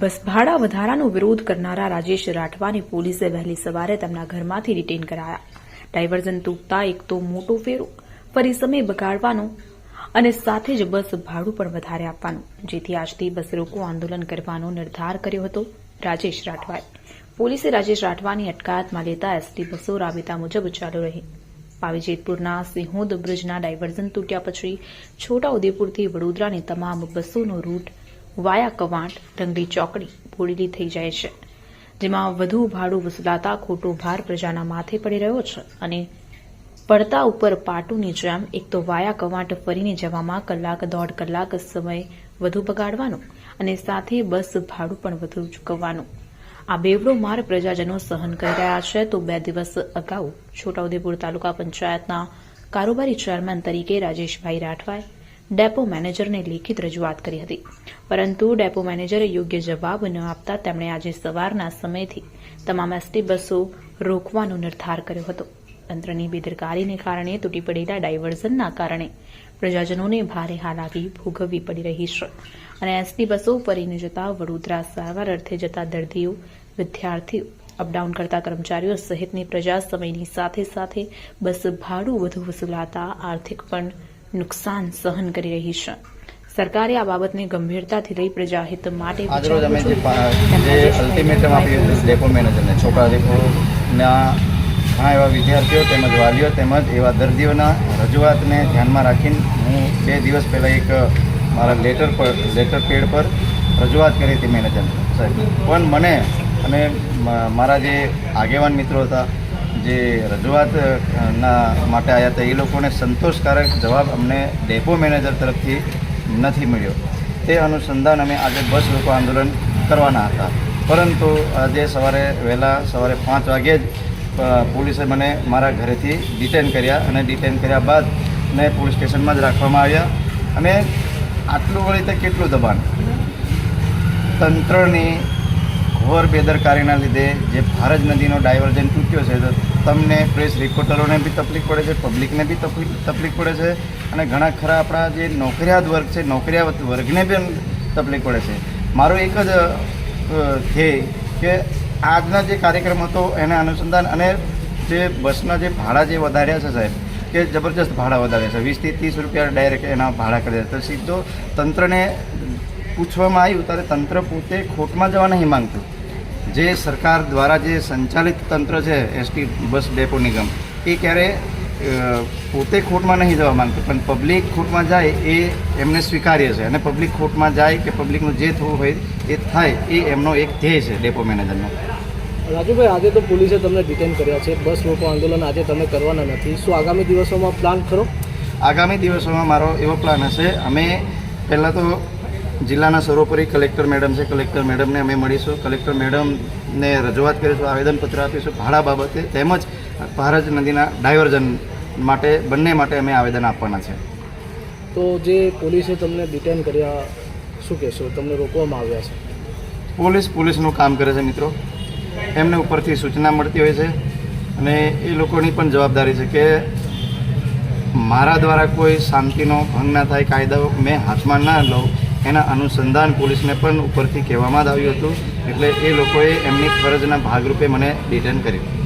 બસ ભાડા વધારાનો વિરોધ કરનારા રાજેશ રાઠવાને પોલીસે વહેલી સવારે તેમના ઘરમાંથી રિટેન કરાયા. ડાયવર્ઝન તૂટતા એક તો મોટો ફેરો, ફરી સમય બગાડવાનો અને સાથે જ બસ ભાડું પણ વધારે આપવાનું, જેથી આજથી બસ રોકો આંદોલન કરવાનો નિર્ધાર કર્યો હતો રાજેશ રાઠવાએ. પોલીસે રાજેશ રાઠવાની અટકાયતમાં લેતા એસટી બસો રાબેતા મુજબ ચાલુ રહી. પાવીજેતપુરના સિંહોદ બ્રિજના ડાયવર્ઝન તૂટ્યા પછી છોટાઉદેપુરથી વડોદરાની તમામ બસોનો રૂટ વાયા કવાંટ રંગલી ચોકડી, બોડેલી થઈ જાય છે, જેમાં વધુ ભાડું વસૂલાતા ખોટો ભાર પ્રજાના માથે પડી રહ્યો છે અને પડતા ઉપર પાટુની જેમ એક તો વાયા કવાંટ ફરીને જવામાં કલાક, દોઢ કલાક સમય વધુ બગાડવાનો અને સાથે બસ ભાડું પણ વધુ ચૂકવવાનું. આ બેવડો માર પ્રજાજનો સહન કરી રહ્યા છે તો બે દિવસ અગાઉ છોટાઉદેપુર તાલુકા પંચાયતના કારોબારી ચેરમેન તરીકે રાજેશભાઈ રાઠવાએ ડેપો મેનેજરને લેખિત રજૂઆત કરી હતી. પરંતુ ડેપો મેનેજરે યોગ્ય જવાબ ન આપતા તેમણે આજે સવારના સમયથી તમામ એસટી બસો રોકવાનો નિર્ધાર કર્યો હતો. તંત્રની બેદરકારીને કારણે તૂટી પડેલા ડાયવર્ઝનના કારણે પ્રજાજનોને ભારે હાલાકી ભોગવવી પડી રહી છે અને એસટી બસો ફરીને જતા વડોદરા સારવાર અર્થે જતા દર્દીઓ, વિદ્યાર્થીઓ, અપડાઉન કરતા કર્મચારીઓ સહિતની પ્રજા સમયની સાથે સાથે બસ ભાડું વધુ વસૂલાતા આર્થિક પણ નુકસાન સહન કરી રહી છે. સરકારે આ બાબતને ગંભીરતાથી લઈ પ્રજાહિત માટે આજરોજ અમે જે અલ્ટિમેટમ આપ્યું ડેપો મેનેજરને છોકરા ડેપોના ઘણા એવા વિદ્યાર્થીઓ તેમજ વાલીઓ તેમજ એવા દર્દીઓના રજૂઆતને ધ્યાનમાં રાખીને હું બે દિવસ પહેલાં એક મારા લેટર પર લેટર પેડ પર રજૂઆત કરી હતી મેનેજર સાહેબ. પણ મને અને મારા જે આગેવાન મિત્રો હતા જે રજૂઆતના માટે આવ્યા હતા, એ લોકોને સંતોષકારક જવાબ અમને ડેપો મેનેજર તરફથી નથી મળ્યો. તે અનુસંધાન અમે આજે બસ લોકો આંદોલન કરવાના હતા. પરંતુ આજે સવારે વહેલા સવારે પાંચ વાગ્યે જ પોલીસે મને મારા ઘરેથી ડિટેન કર્યા અને ડિટેન કર્યા બાદ ને પોલીસ સ્ટેશનમાં જ રાખવામાં આવ્યા. અને આટલું વળી તે કેટલું દબાણ? તંત્રની ઘોર બેદરકારીના લીધે જે ભારજ નદીનો ડાયવર્ઝન તૂટ્યો છે, તો તમને પ્રેસ રિપોર્ટરોને બી તકલીફ પડે છે પબ્લિકને બી તકલીફ તકલીફ પડે છે અને ઘણા ખરા આપણા જે નોકરિયાત વર્ગ છે, નોકરિયાત વર્ગને પણ તકલીફ પડે છે. મારો એક જ ધ્યેય કે આજના જે કાર્યક્રમ હતો, એના અનુસંધાન અને જે બસના જે ભાડા જે વધાર્યા છે સાહેબ, કે જબરજસ્ત ભાડા વધારે છે, વીસથી ત્રીસ રૂપિયા ડાયરેક્ટ એના ભાડા કરી દે તો સીધો તંત્રને પૂછવામાં આવ્યું, ત્યારે તંત્ર પોતે ખોટમાં જવા નહીં માંગતું. જે સરકાર દ્વારા જે સંચાલિત તંત્ર છે એસટી બસ ડેપો નિગમ એ ક્યારે પોતે ખોટમાં નહીં જવા માંગતું પણ પબ્લિક ખોટમાં જાય એ એમને સ્વીકાર્ય છે. અને પબ્લિક ખોટમાં જાય કે પબ્લિકનું જે થવું હોય એ થાય એ એમનો એક ધ્યેય છે ડેપો મેનેજરનો. રાજુભાઈ આજે તો પોલીસે તમને ડિટેન કર્યા છે. બસ રોકો આંદોલન આજે તમે કરવાના નથી. શું આગામી દિવસોમાં પ્લાન કરો આગામી દિવસોમાં મારો એવો પ્લાન હશે. અમે પહેલાં તો જિલ્લાના સર્વોપરી કલેક્ટર મેડમ છે. કલેક્ટર મેડમને અમે મળીશું. કલેક્ટર મેડમને રજૂઆત કરીશું. આવેદનપત્ર આપીશું. ભાડા બાબતે તેમજ ભારજ નદીના ડાયવર્ઝન માટે બંને માટે અમે આવેદન આપવાના છે. તો જે પોલીસે તમને ડિટેન કર્યા શું કહેશો? તમને રોકવામાં આવ્યા છે? પોલીસ પોલીસનું કામ કરે છે મિત્રો. એમને ઉપરથી સૂચના મળતી હોય છે. અને એ લોકોની પણ જવાબદારી છે કે મારા દ્વારા કોઈ શાંતિનો ભંગ ના થાય કાયદાઓ મેં હાથમાં ના લઉં. એના અનુસંધાન પોલીસને પણ ઉપરથી કહેવામાં જ આવ્યું હતું. એટલે એ લોકોએ એમની ફરજના ભાગરૂપે મને ડિટેન કર્યું.